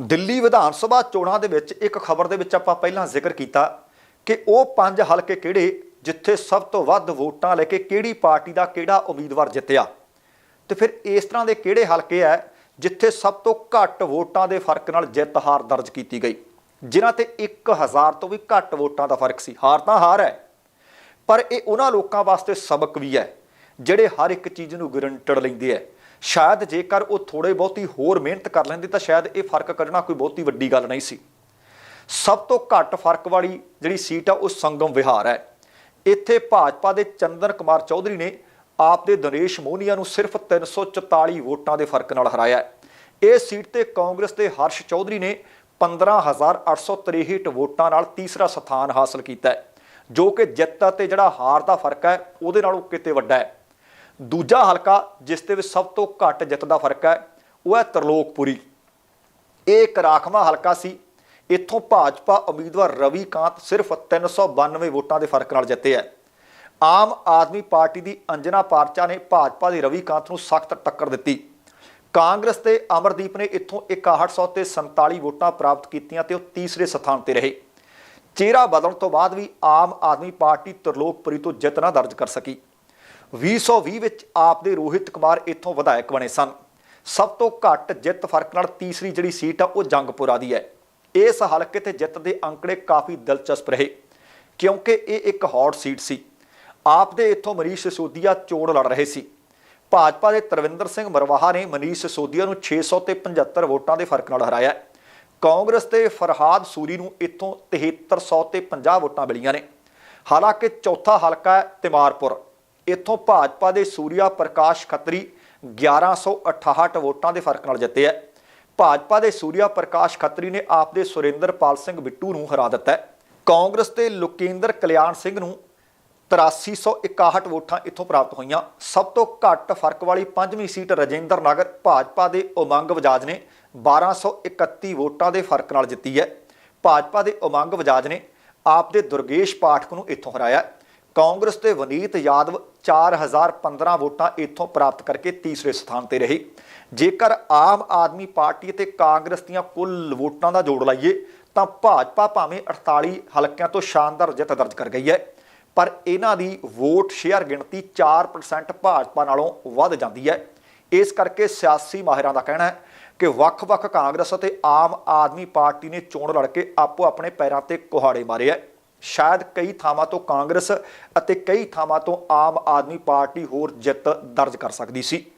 ਦਿੱਲੀ ਵਿਧਾਨ ਸਭਾ ਚੋਣਾਂ ਦੇ ਵਿੱਚ ਇੱਕ ਖਬਰ ਦੇ ਵਿੱਚ ਆਪਾਂ ਪਹਿਲਾਂ ਜ਼ਿਕਰ ਕੀਤਾ ਕਿ ਉਹ ਪੰਜ ਹਲਕੇ ਕਿਹੜੇ ਜਿੱਥੇ ਸਭ ਤੋਂ ਵੱਧ ਵੋਟਾਂ ਲੈ ਕੇ ਕਿਹੜੀ ਪਾਰਟੀ ਦਾ ਕਿਹੜਾ ਉਮੀਦਵਾਰ ਜਿੱਤਿਆ। ਤੇ ਫਿਰ ਇਸ ਤਰ੍ਹਾਂ ਦੇ ਕਿਹੜੇ ਹਲਕੇ ਆ ਜਿੱਥੇ ਸਭ ਤੋਂ ਘੱਟ ਵੋਟਾਂ ਦੇ ਫ਼ਰਕ ਨਾਲ ਜਿੱਤ ਹਾਰ ਦਰਜ ਕੀਤੀ ਗਈ। ਜਿਨ੍ਹਾਂ ਤੇ 1000 ਤੋਂ ਵੀ ਘੱਟ ਵੋਟਾਂ ਦਾ ਫ਼ਰਕ ਸੀ। ਹਾਰ ਤਾਂ ਹਾਰ ਹੈ ਪਰ ਇਹ ਉਹਨਾਂ ਲੋਕਾਂ ਵਾਸਤੇ ਸਬਕ ਵੀ ਹੈ ਜਿਹੜੇ ਹਰ ਇੱਕ ਚੀਜ਼ ਨੂੰ ਗਰੰਟਡ ਲੈਂਦੇ ਆ ਸ਼ਾਇਦ ਜੇਕਰ ਉਹ ਥੋੜੇ ਬਹੁਤੀ ਹੋਰ ਮਿਹਨਤ ਕਰ ਲੈਂਦੇ ਤਾਂ ਸ਼ਾਇਦ ਇਹ ਫ਼ਰਕ ਕੱਢਣਾ ਕੋਈ ਬਹੁਤੀ ਵੱਡੀ ਗੱਲ ਨਹੀਂ ਸੀ। ਸਭ ਤੋਂ ਘੱਟ ਫ਼ਰਕ ਵਾਲੀ ਜਿਹੜੀ ਸੀਟ ਆ, ਉਹ ਸੰਗਮ ਵਿਹਾਰ ਹੈ। ਇੱਥੇ ਭਾਜਪਾ ਦੇ ਚੰਦਨ ਕੁਮਾਰ ਚੌਧਰੀ ਨੇ ਆਪ ਦੇ ਦਿਨੇਸ਼ ਮੋਨੀਆ ਨੂੰ ਸਿਰਫ 344 ਵੋਟਾਂ ਦੇ ਫ਼ਰਕ ਨਾਲ ਹਰਾਇਆ ਇਹ ਸੀਟ ਤੇ ਕਾਂਗਰਸ ਦੇ ਹਰਸ਼ ਚੌਧਰੀ ਨੇ 15863 ਵੋਟਾਂ ਨਾਲ ਤੀਸਰਾ ਸਥਾਨ ਹਾਸਲ ਕੀਤਾ ਜੋ ਕਿ ਜਿੱਤ ਅਤੇ ਜਿਹੜਾ ਹਾਰ ਦਾ ਫ਼ਰਕ ਹੈ, ਉਹਦੇ ਨਾਲੋਂ ਕਿਤੇ ਵੱਡਾ ਹੈ। ਦੂਜਾ ਹਲਕਾ ਜਿਸ ਦੇ ਵਿੱਚ ਸਭ ਤੋਂ ਘੱਟ ਜਿੱਤ ਦਾ ਫ਼ਰਕ ਹੈ, ਉਹ ਹੈ ਤਰਲੋਕਪੁਰੀ। ਇਹ ਇੱਕ ਰਾਖਵਾਂ ਹਲਕਾ ਸੀ। ਇੱਥੋਂ ਭਾਜਪਾ ਉਮੀਦਵਾਰ ਰਵੀ ਕਾਂਤ ਸਿਰਫ 392 ਵੋਟਾਂ ਦੇ ਫ਼ਰਕ ਨਾਲ ਜਿੱਤੇ ਹੈ। ਆਮ ਆਦਮੀ ਪਾਰਟੀ ਦੀ ਅੰਜਨਾ ਪਾਰਚਾ ਨੇ ਭਾਜਪਾ ਦੇ ਰਵੀ ਕਾਂਤ ਨੂੰ ਸਖਤ ਟੱਕਰ ਦਿੱਤੀ। ਕਾਂਗਰਸ ਤੇ ਅਮਰਦੀਪ ਨੇ ਇੱਥੋਂ 6100 ਤੇ 47 ਵੋਟਾਂ ਪ੍ਰਾਪਤ ਕੀਤੀਆਂ ਤੇ ਉਹ ਤੀਸਰੇ ਸਥਾਨ ਤੇ ਰਹੇ। ਚਿਹਰਾ ਬਦਲਣ ਤੋਂ ਬਾਅਦ ਵੀ ਆਮ ਆਦਮੀ ਪਾਰਟੀ ਤਰਲੋਕਪੁਰੀ ਤੋਂ ਜਿੱਤ ਨਾ ਦਰਜ ਕਰ ਸਕੀ। 2020 ਵਿੱਚ ਆਪ ਦੇ ਰੋਹਿਤ ਕੁਮਾਰ ਇੱਥੋਂ ਵਿਧਾਇਕ ਬਣੇ ਸਨ। ਸਭ ਤੋਂ ਘੱਟ ਜਿੱਤ ਫ਼ਰਕ ਨਾਲ ਤੀਸਰੀ ਜਿਹੜੀ ਸੀਟ ਆ, ਉਹ ਜੰਗਪੁਰਾ ਦੀ ਹੈ। ਇਸ ਹਲਕੇ ਤੇ ਜਿੱਤ ਦੇ ਅੰਕੜੇ ਕਾਫੀ ਦਿਲਚਸਪ ਰਹੇ, ਕਿਉਂਕਿ ਇਹ ਇੱਕ ਹੌਟ ਸੀਟ ਸੀ। ਆਪ ਦੇ ਇੱਥੋਂ ਮਨੀਸ਼ ਸਿਸੋਦੀਆ ਚੋਣ ਲੜ ਰਹੇ ਸੀ। ਭਾਜਪਾ ਦੇ ਤਰਵਿੰਦਰ ਸਿੰਘ ਮਰਵਾਹਾ ਨੇ ਮਨੀਸ਼ ਸਿਸੋਦੀਆ ਨੂੰ 600 ਤੇ 75 ਵੋਟਾਂ ਦੇ ਫ਼ਰਕ ਨਾਲ ਹਰਾਇਆ ਕਾਂਗਰਸ ਤੇ ਫਰਹਾਦ ਸੂਰੀ ਨੂੰ ਇੱਥੋਂ 7300 ਤੇ 50 ਵੋਟਾਂ ਮਿਲੀਆਂ ਨੇ। ਹਾਲਾਂਕਿ ਚੌਥਾ ਹਲਕਾ ਹੈ ਤਿਮਾਰਪੁਰ। ਇੱਥੋਂ ਭਾਜਪਾ ਦੇ ਸੂਰਿਆ ਪ੍ਰਕਾਸ਼ ਖੱਤਰੀ 1168 ਵੋਟਾਂ ਦੇ ਫ਼ਰਕ ਨਾਲ ਜਿੱਤੇ ਹੈ। ਭਾਜਪਾ ਦੇ ਸੂਰਿਆ ਪ੍ਰਕਾਸ਼ ਖੱਤਰੀ ਨੇ ਆਪ ਦੇ ਸੁਰਿੰਦਰਪਾਲ ਸਿੰਘ ਬਿੱਟੂ ਨੂੰ ਹਰਾ ਦਿੱਤਾ ਹੈ। ਕਾਂਗਰਸ ਤੇ ਲੋਕੇਂਦਰ ਕਲਿਆਣ ਸਿੰਘ ਨੂੰ 8361 ਵੋਟਾਂ ਇੱਥੋਂ ਪ੍ਰਾਪਤ ਹੋਈਆਂ। ਸਭ ਤੋਂ ਘੱਟ ਫ਼ਰਕ ਵਾਲੀ ਪੰਜਵੀਂ ਸੀਟ ਰਜਿੰਦਰ ਨਗਰ, ਭਾਜਪਾ ਦੇ ਉਮੰਗ ਵਜਾਜ ਨੇ 1231 ਵੋਟਾਂ ਦੇ ਫ਼ਰਕ ਨਾਲ ਜਿੱਤੀ ਹੈ। ਭਾਜਪਾ ਦੇ ਉਮੰਗ ਵਜਾਜ ਨੇ ਆਪ ਦੇ ਦੁਰਗੇਸ਼ ਪਾਠਕ ਨੂੰ ਇੱਥੋਂ ਹਰਾਇਆ ਕਾਂਗਰਸ ਤੇ ਵਨੀਤ ਯਾਦਵ 4015 ਵੋਟਾਂ ਇੱਥੋਂ ਪ੍ਰਾਪਤ ਕਰਕੇ ਤੀਸਰੇ ਸਥਾਨ ਤੇ ਰਹੇ। ਜੇਕਰ ਆਮ ਆਦਮੀ ਪਾਰਟੀ ਅਤੇ ਕਾਂਗਰਸ ਦੀਆਂ ਕੁੱਲ ਵੋਟਾਂ ਦਾ ਜੋੜ ਲਾਈਏ, ਤਾਂ ਭਾਜਪਾ ਭਾਵੇਂ 48 ਹਲਕਿਆਂ ਤੋਂ ਸ਼ਾਨਦਾਰ ਜਿੱਤ ਦਰਜ ਕਰ ਗਈ ਹੈ, ਪਰ ਇਹਨਾਂ ਦੀ ਵੋਟ ਸ਼ੇਅਰ ਗਿਣਤੀ 4% ਭਾਜਪਾ ਨਾਲੋਂ ਵੱਧ ਜਾਂਦੀ ਹੈ। ਇਸ ਕਰਕੇ ਸਿਆਸੀ ਮਾਹਿਰਾਂ ਦਾ ਕਹਿਣਾ ਹੈ ਕਿ ਵੱਖ-ਵੱਖ ਕਾਂਗਰਸ ਅਤੇ ਆਮ ਆਦਮੀ ਪਾਰਟੀ ਨੇ ਚੋਣ ਲੜ ਕੇ ਆਪੋ ਆਪਣੇ ਪੈਰਾਂ ਤੇ ਕੁਹਾੜੇ ਮਾਰੇ ਹੈ। ਸ਼ਾਇਦ ਕਈ ਥਾਵਾਂ ਤੋਂ ਕਾਂਗਰਸ ਅਤੇ ਕਈ ਥਾਵਾਂ ਤੋਂ ਆਮ ਆਦਮੀ ਪਾਰਟੀ ਹੋਰ ਜਿੱਤ ਦਰਜ ਕਰ ਸਕਦੀ ਸੀ।